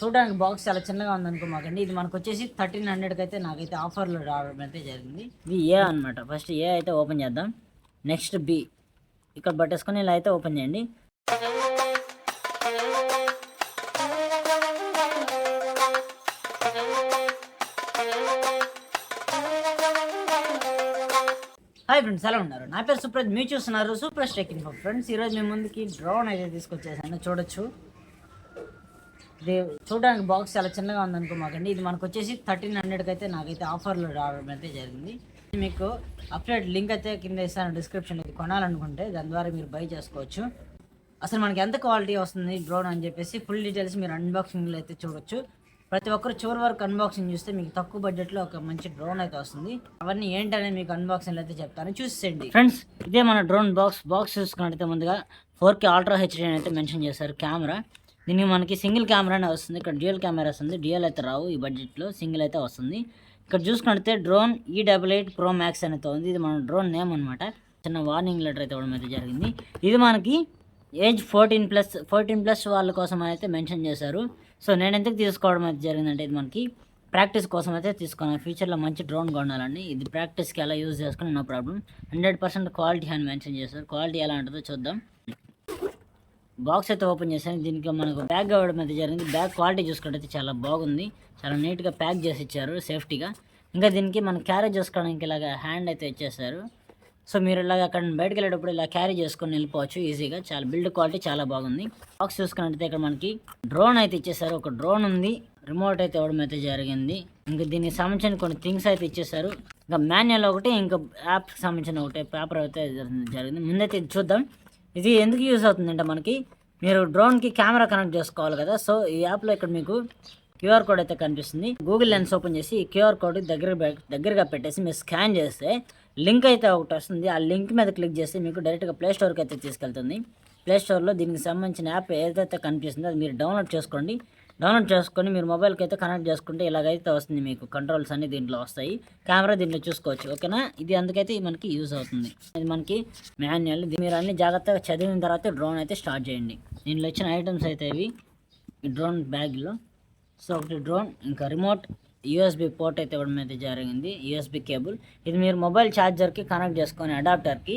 చూడడానికి బాక్స్ చాలా చిన్నగా ఉందనుకో మాకండి. ఇది మనకు వచ్చేసి థర్టీన్ హండ్రెడ్కి అయితే నాకైతే ఆఫర్లో రావడం అయితే జరిగింది. ఇది ఏ అనమాట ఫస్ట్ ఏ అయితే ఓపెన్ చేద్దాం. Next B. ఇక్కడ పట్టేసుకొని ఇలా అయితే ఓపెన్ చేయండి. హాయ్ ఫ్రెండ్స్ ఎలా ఉన్నారు? నా పేరు సుప్రజ్ మీరు చూస్తున్నారు సూపర్ స్టెక్ ఇన్ఫో. ఫ్రెండ్స్ ఈరోజు మీ ముందుకి డ్రోన్ అయితే తీసుకొచ్చేసాను. చూడొచ్చు. ఇది చూడడానికి బాక్స్ చాలా చిన్నగా ఉందనుకో మాకండి. ఇది మనకు వచ్చేసి థర్టీన్ హండ్రెడ్కి అయితే నాకైతే ఆఫర్లో రావడం అయితే జరిగింది. మీకు అప్డేట్ లింక్ అయితే కింద ఇస్తాను డిస్క్రిప్షన్ ఇది కొనాలనుకుంటే దాని ద్వారా మీరు బై చేసుకోవచ్చు. అసలు మనకి ఎంత క్వాలిటీ వస్తుంది డ్రోన్ అని చెప్పేసి ఫుల్ డీటెయిల్స్ మీరు అన్బాక్సింగ్లో అయితే చూడొచ్చు. ప్రతి ఒక్కరు చివరి వరకు అన్బాక్సింగ్ చూస్తే మీకు తక్కువ బడ్జెట్లో ఒక మంచి డ్రోన్ అయితే వస్తుంది. అవన్నీ ఏంటనే మీకు అన్బాక్సింగ్ అయితే చెప్తాను. చూసేయండి. ఫ్రెండ్స్ ఇదే మన డ్రోన్ బాక్స్ బాక్స్ చూసుకున్నట్టయితే ముందుగా ఫోర్ కే అల్ట్రా హెచ్డీ అని అయితే మెన్షన్ చేశారు. కెమెరా దీనికి మనకి సింగిల్ కెమెరానే వస్తుంది. ఇక్కడ డ్యూయల్ కెమెరా వస్తుంది డ్యూయల్ అయితే రావు. ఈ బడ్జెట్లో సింగిల్ అయితే వస్తుంది. ఇక్కడ చూసుకుంటే డ్రోన్ ఈ డబుల్ ఎయిట్ ప్రో మ్యాక్స్ అనేది ఉంది. ఇది మన డ్రోన్ నేమ్ అనమాట చిన్న వార్నింగ్ లెటర్ అయితే ఇవ్వడం అయితే జరిగింది. ఇది మనకి age fourteen plus fourteen plus వాళ్ళ కోసం అయితే మెన్షన్ చేశారు. సో నేను ఎందుకు తీసుకోవడం అయితే జరిగిందంటే ఇది మనకి ప్రాక్టీస్ కోసం అయితే తీసుకున్నాను. ఫ్యూచర్లో మంచి డ్రోన్ కొనాలండి. ఇది ప్రాక్టీస్కి ఎలా యూజ్ చేసుకుని no problem. Hundred percent quality అని మెన్షన్ చేశారు. క్వాలిటీ ఎలా ఉంటుందో చూద్దాం. బాక్స్ అయితే ఓపెన్ చేశాను. దీనికి మనకు బ్యాగ్ అవ్వడం అయితే జరిగింది. బ్యాగ్ క్వాలిటీ చూసుకుంటే చాలా బాగుంది. చాలా నీట్గా ప్యాక్ చేసి ఇచ్చారు సేఫ్టీగా ఇంకా దీనికి మనం క్యారీ చేసుకోవడానికి ఇలాగ హ్యాండ్ అయితే ఇచ్చేసారు సో మీరు ఇలాగ అక్కడ బయటకు వెళ్ళేటప్పుడు ఇలా క్యారీ చేసుకొని వెళ్ళిపోవచ్చు ఈజీగా చాలా బిల్డ్ క్వాలిటీ చాలా బాగుంది. బాక్స్ చూసుకున్నట్టయితే ఇక్కడ మనకి డ్రోన్ అయితే ఇచ్చేసారు ఒక డ్రోన్ ఉంది. రిమోట్ అయితే ఇవ్వడం అయితే జరిగింది. ఇంకా దీనికి సంబంధించిన కొన్ని థింగ్స్ అయితే ఇచ్చేసారు ఇంకా మాన్యువల్ ఒకటి ఇంకా యాప్ సంబంధించిన ఒకటి పేపర్ అయితే జరిగింది. ముందైతే చూద్దాం. ఇది ఎందుకు యూజ్ అవుతుందంటే మనకి మీరు డ్రోన్కి కెమెరా కనెక్ట్ చేసుకోవాలి కదా సో ఈ యాప్లో ఇక్కడ మీకు క్యూఆర్ కోడ్ అయితే కనిపిస్తుంది. గూగుల్ లెన్స్ ఓపెన్ చేసి ఈ క్యూఆర్ కోడ్ దగ్గర దగ్గరగా పెట్టేసి మీరు స్కాన్ చేస్తే లింక్ అయితే ఒకటి వస్తుంది. ఆ లింక్ మీద క్లిక్ చేస్తే మీకు డైరెక్ట్గా ప్లే స్టోర్కి అయితే తీసుకెళ్తుంది. ప్లే స్టోర్లో దీనికి సంబంధించిన యాప్ ఏదైతే కనిపిస్తుందో అది మీరు డౌన్లోడ్ చేసుకోండి. డౌన్లోడ్ చేసుకొని మీరు మొబైల్కి అయితే కనెక్ట్ చేసుకుంటే ఇలాగైతే వస్తుంది మీకు కంట్రోల్స్ అన్ని దీంట్లో వస్తాయి. కెమెరా దీంట్లో చూసుకోవచ్చు ఓకేనా? ఇది అందుకైతే మనకి యూజ్ అవుతుంది. ఇది మనకి మాన్యువల్. ఇది మీరు అన్ని జాగ్రత్తగా చదివిన తర్వాత డ్రోన్ అయితే స్టార్ట్ చేయండి. దీంట్లో ఇచ్చిన ఐటమ్స్ అయితే ఇవి. ఈ డ్రోన్ బ్యాగ్లో. సో ఒకటి డ్రోన్ ఇంకా రిమోట్ యూఎస్బి పోర్ట్ అయితే ఇవ్వడం అయితే జరిగింది. USB cable. ఇది మీరు మొబైల్ ఛార్జర్కి కనెక్ట్ చేసుకొని అడాప్టర్కి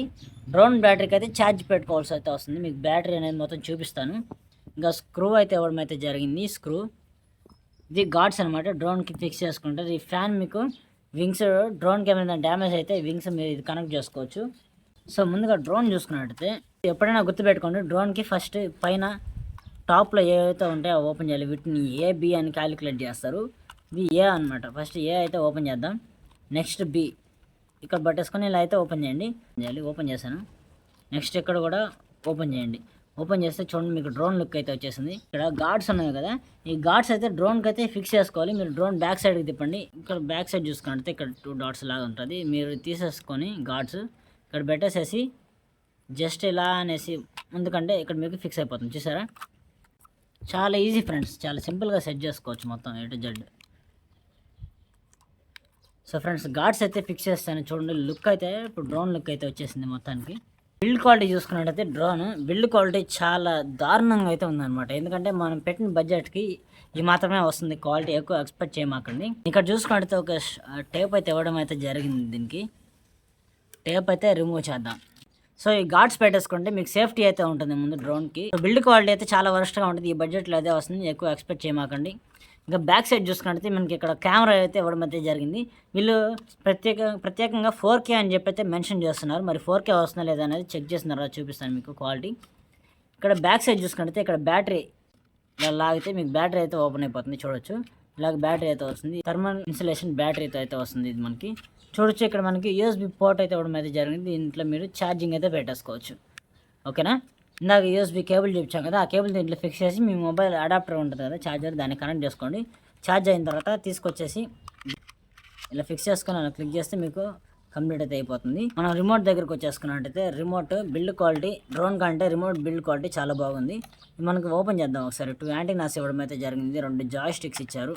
డ్రోన్ బ్యాటరీకి అయితే ఛార్జ్ పెట్టుకోవాల్సి అయితే వస్తుంది. మీకు బ్యాటరీ అనేది మొత్తం చూపిస్తాను. ఇంకా స్క్రూ అయితే ఇవ్వడం అయితే జరిగింది స్క్రూ. ఇది గాడ్స్ అనమాట డ్రోన్కి ఫిక్స్ చేసుకుంటారు ఈ ఫ్యాన్ మీకు వింగ్స్ డ్రోన్కి ఏమైనా డ్యామేజ్ అయితే వింగ్స్ మీరు ఇది కనెక్ట్ చేసుకోవచ్చు. సో ముందుగా డ్రోన్ చూసుకున్నట్టయితే ఎప్పుడైనా గుర్తుపెట్టుకోండి డ్రోన్కి ఫస్ట్ పైన టాప్లో ఏవైతే ఉంటాయో అవి ఓపెన్ చేయాలి. వీటిని ఏ బి అని క్యాలిక్యులేట్ చేస్తారు. ఇది ఏ అనమాట ఫస్ట్ ఏ అయితే ఓపెన్ చేద్దాం. Next B. ఇక్కడ పట్టేసుకొని ఇలా అయితే ఓపెన్ చేయండి. చేయాలి ఓపెన్ చేశాను. నెక్స్ట్ ఇక్కడ కూడా ఓపెన్ చేయండి. ఓపెన్ చేస్తే చూడండి మీకు డ్రోన్ లుక్ అయితే వచ్చేసింది. ఇక్కడ గార్డ్స్ ఉన్నాయి కదా ఈ గార్డ్స్ అయితే డ్రోన్కి అయితే ఫిక్స్ చేసుకోవాలి. మీరు డ్రోన్ బ్యాక్ సైడ్కి తిప్పండి. ఇక్కడ బ్యాక్ సైడ్ చూసుకుంటే ఇక్కడ టూ డాట్స్ లాగా ఉంటుంది. మీరు తీసేసుకొని గార్డ్స్ ఇక్కడ పెట్టేసేసి జస్ట్ ఇలా అనేసి ఎందుకంటే ఇక్కడ మీకు ఫిక్స్ అయిపోతుంది. చూసారా? చాలా ఈజీ ఫ్రెండ్స్ చాలా సింపుల్గా సెట్ చేసుకోవచ్చు మొత్తం A to Z so friends guards అయితే ఫిక్స్ చేస్తాను. చూడండి లుక్ అయితే ఇప్పుడు డ్రోన్ లుక్ అయితే వచ్చేసింది మొత్తానికి. బిల్డ్ క్వాలిటీ చూసుకున్నట్టయితే డ్రోన్ బిల్డ్ క్వాలిటీ చాలా దారుణంగా అయితే ఉందన్నమాట. ఎందుకంటే మనం పెట్టిన బడ్జెట్కి ఇది మాత్రమే వస్తుంది క్వాలిటీ ఎక్కువ ఎక్స్పెక్ట్ చేయమాకండి. ఇక్కడ చూసుకున్నట్టయితే ఒక టేప్ అయితే ఇవ్వడం అయితే జరిగింది దీనికి. టేప్ అయితే రిమూవ్ చేద్దాం. సో ఈ గార్డ్స్ పెట్టేసుకుంటే మీకు సేఫ్టీ అయితే ఉంటుంది ముందు డ్రోన్కి. బిల్డ్ క్వాలిటీ అయితే చాలా వరస్ట్గా ఉంటుంది ఈ బడ్జెట్లో అదే వస్తుంది ఎక్కువ ఎక్స్పెక్ట్ చేయమాకండి. ఇంకా బ్యాక్ సైడ్ చూసుకుంటే మనకి ఇక్కడ కెమెరా అయితే ఇవ్వడం అయితే జరిగింది. వీళ్ళు ప్రత్యేక ప్రత్యేకంగా ఫోర్ కే అని చెప్పి అయితే మెన్షన్ చేస్తున్నారు. మరి ఫోర్ కే వస్తుందా లేదా అనేది చెక్ చేస్తున్నారా. చూపిస్తాను మీకు క్వాలిటీ. ఇక్కడ బ్యాక్ సైడ్ చూసుకుంటే ఇక్కడ బ్యాటరీ ఇలా లాగితే మీకు బ్యాటరీ అయితే ఓపెన్ అయిపోతుంది. చూడొచ్చు. ఇలాగ బ్యాటరీ అయితే వస్తుంది. థర్మల్ ఇన్సులేషన్ బ్యాటరీతో అయితే వస్తుంది ఇది మనకి. చూడొచ్చు ఇక్కడ మనకి యూఎస్బి పోర్ట్ అయితే ఇవ్వడం అయితే జరిగింది. దీంట్లో మీరు ఛార్జింగ్ అయితే పెట్టేసుకోవచ్చు. ఓకేనా? ఇందాక యూఎస్బీ కేబుల్ చూపించాం కదా ఆ కేబుల్ దీంట్లో ఫిక్స్ చేసి మీ మొబైల్ అడాప్టర్ ఉంటుంది కదా ఛార్జర్ దాన్ని కనెక్ట్ చేసుకోండి. ఛార్జ్ అయిన తర్వాత తీసుకొచ్చేసి ఇలా ఫిక్స్ చేసుకొని అలా క్లిక్ చేస్తే మీకు కంప్లీట్ అయితే అయిపోతుంది. మనం రిమోట్ దగ్గరకు వచ్చేసుకున్నట్టయితే రిమోట్ బిల్డ్ క్వాలిటీ డ్రోన్ కంటే రిమోట్ బిల్డ్ క్వాలిటీ చాలా బాగుంది. మనకు మనకి ఓపెన్ చేద్దాం ఒకసారి. టూ యాంటీనాస్ ఇవ్వడం అయితే జరిగింది. రెండు జాయ్ స్టిక్స్ ఇచ్చారు.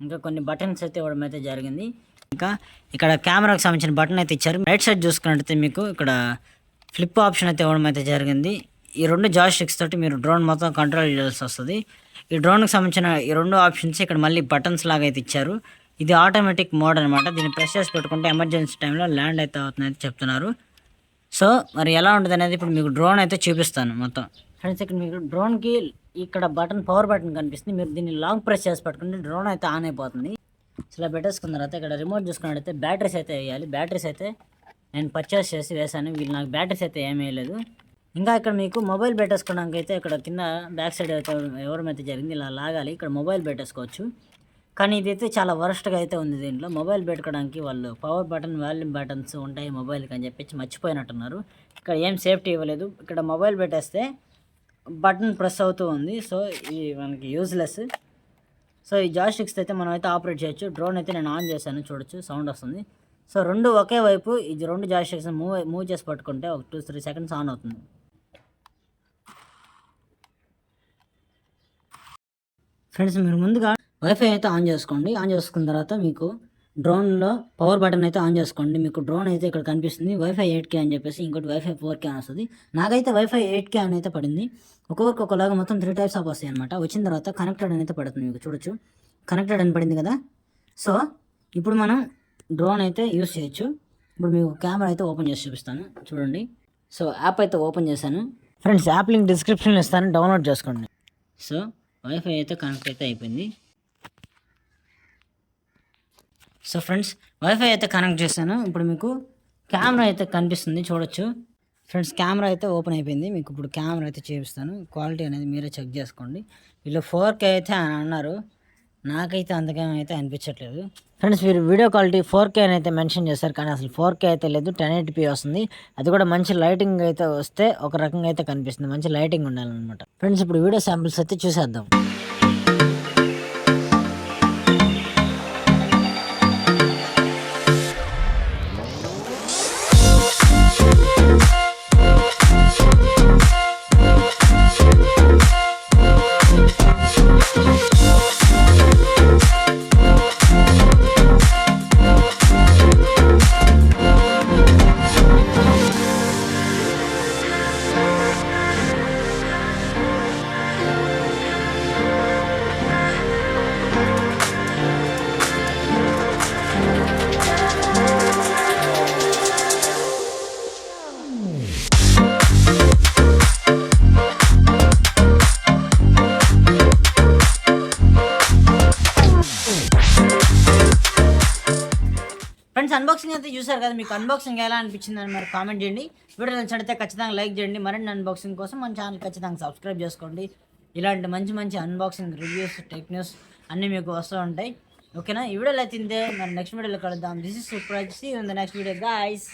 ఇంకా కొన్ని బటన్స్ అయితే ఇవ్వడం అయితే జరిగింది. ఇంకా ఇక్కడ కెమెరాకి సంబంధించిన బటన్ అయితే ఇచ్చారు. రైట్ సైడ్ చూసుకున్నట్టయితే మీకు ఇక్కడ ఫ్లిప్ ఆప్షన్ అయితే ఇవ్వడం అయితే జరిగింది. ఈ రెండు జాయ్ స్టిక్స్ తోటి మీరు డ్రోన్ మొత్తం కంట్రోల్ చేయాల్సి వస్తుంది. ఈ డ్రోన్కి సంబంధించిన ఈ రెండు ఆప్షన్స్ ఇక్కడ మళ్ళీ బటన్స్ లాగా అయితే ఇచ్చారు. ఇది ఆటోమేటిక్ మోడ్ అనమాట దీన్ని ప్రెస్ చేసి పెట్టుకుంటే ఎమర్జెన్సీ టైంలో ల్యాండ్ అయితే అవుతుందని చెప్తున్నారు. సో మరి ఎలా ఉంటుంది అనేది ఇప్పుడు మీకు డ్రోన్ అయితే చూపిస్తాను మొత్తం. ఫ్రెండ్స్ ఇక్కడ మీకు డ్రోన్కి ఇక్కడ బటన్ పవర్ బటన్ కనిపిస్తుంది. మీరు దీన్ని లాంగ్ ప్రెస్ చేసి పెట్టుకుంటే డ్రోన్ అయితే ఆన్ అయిపోతుంది. ఇలా పెట్టేసుకున్న తర్వాత ఇక్కడ రిమోట్ చూసుకున్నట్టయితే బ్యాటరీస్ అయితే వేయాలి. బ్యాటరీస్ అయితే నేను పర్చేస్ చేసి వేసాను వీళ్ళు నాకు బ్యాటరీస్ అయితే ఏమీ వేయలేదు. ఇంకా ఇక్కడ మీకు మొబైల్ పెట్టేసుకోవడానికి అయితే ఇక్కడ కింద బ్యాక్ సైడ్ అయితే ఎవరమైతే జరిగింది ఇలా లాగాలి. ఇక్కడ మొబైల్ పెట్టేసుకోవచ్చు. కానీ ఇదైతే చాలా వరస్ట్గా అయితే ఉంది దీంట్లో. మొబైల్ పెట్టుకోవడానికి వాళ్ళు పవర్ బటన్ వాల్యూమ్ బటన్స్ ఉంటాయి మొబైల్కి అని చెప్పేసి మర్చిపోయినట్టున్నారు. ఇక్కడ ఏం సేఫ్టీ ఇవ్వలేదు. ఇక్కడ మొబైల్ పెట్టేస్తే బటన్ ప్రెస్ అవుతూ ఉంది. సో ఇది మనకి యూజ్లెస్ సో ఈ జాస్టిక్స్ అయితే మనం అయితే ఆపరేట్ చేయొచ్చు. డ్రోన్ అయితే నేను ఆన్ చేశాను. చూడొచ్చు. సౌండ్ వస్తుంది. సో రెండు ఒకే వైపు ఇది రెండు జాస్టిక్స్ మూవ్ మూవ్ చేసి పట్టుకుంటే ఒక టూ త్రీ సెకండ్స్ ఆన్ అవుతుంది. ఫ్రెండ్స్ మీరు ముందుగా వైఫై అయితే ఆన్ చేసుకోండి. ఆన్ చేసుకున్న తర్వాత మీకు డ్రోన్లో పవర్ బటన్ అయితే ఆన్ చేసుకోండి. మీకు డ్రోన్ అయితే ఇక్కడ కనిపిస్తుంది. వైఫై ఎయిట్ కే అని చెప్పేసి ఇంకోటి వైఫై ఫోర్ కే అని వస్తుంది. నాకైతే వైఫై ఎయిట్ కే అని అయితే పడింది. ఒక్కొక్కరికి ఒకలాగా మొత్తం త్రీ టైప్స్ ఆఫ్ వస్తాయి అనమాట వచ్చిన తర్వాత కనెక్టెడ్ అని అయితే పడుతుంది మీకు. చూడొచ్చు. కనెక్టెడ్ అని పడింది కదా? సో ఇప్పుడు మనం డ్రోన్ అయితే యూస్ చేయొచ్చు. ఇప్పుడు మీకు కెమెరా అయితే ఓపెన్ చేసి చూపిస్తాను. చూడండి. సో యాప్ అయితే ఓపెన్ చేశాను. ఫ్రెండ్స్ యాప్ లింక్ డిస్క్రిప్షన్లో ఇస్తాను. డౌన్లోడ్ చేసుకోండి. సో వైఫై అయితే కనెక్ట్ అయితే అయిపోయింది. సో ఫ్రెండ్స్ వైఫై అయితే కనెక్ట్ చేశాను. ఇప్పుడు మీకు కెమెరా అయితే కనిపిస్తుంది చూడొచ్చు. ఫ్రెండ్స్ కెమెరా అయితే ఓపెన్ అయిపోయింది. మీకు ఇప్పుడు కెమెరా అయితే చూపిస్తాను. క్వాలిటీ అనేది మీరే చెక్ చేసుకోండి. వీళ్ళు ఫోర్ కే అయితే అన్నారు. నాకైతే అంతగా అయితే అనిపించట్లేదు. ఫ్రెండ్స్ మీరు వీడియో క్వాలిటీ ఫోర్ కే అని అయితే మెన్షన్ చేశారు కానీ అసలు ఫోర్ కే అయితే లేదు టెన్ ఎయిటీపీ వస్తుంది. అది కూడా మంచి లైటింగ్ అయితే వస్తే ఒక రకంగా అయితే కనిపిస్తుంది మంచి లైటింగ్ ఉండాలన్నమాట. ఫ్రెండ్స్ ఇప్పుడు వీడియో శాంపిల్స్ అయితే చూసేద్దాం. అన్బాక్సింగ్ అయితే చూసారు కదా మీకు అన్బాక్సింగ్ ఎలా అనిపించింది అని మరి కామెంట్ చేయండి. వీడియో నచ్చినట్లయితే ఖచ్చితంగా లైక్ చేయండి. మరిన్ని అన్బాక్సింగ్ కోసం మన ఛానల్ ఖచ్చితంగా సబ్స్క్రైబ్ చేసుకోండి. ఇలాంటి మంచి మంచి అన్బాక్సింగ్ రివ్యూస్ టెక్ న్యూస్ అన్నీ మీకు వస్తూ ఉంటాయి. ఓకేనా ఈ వీడియోలో అయితే మరి నెక్స్ట్ వీడియోలో కలుద్దాం. This is super see in the next video guys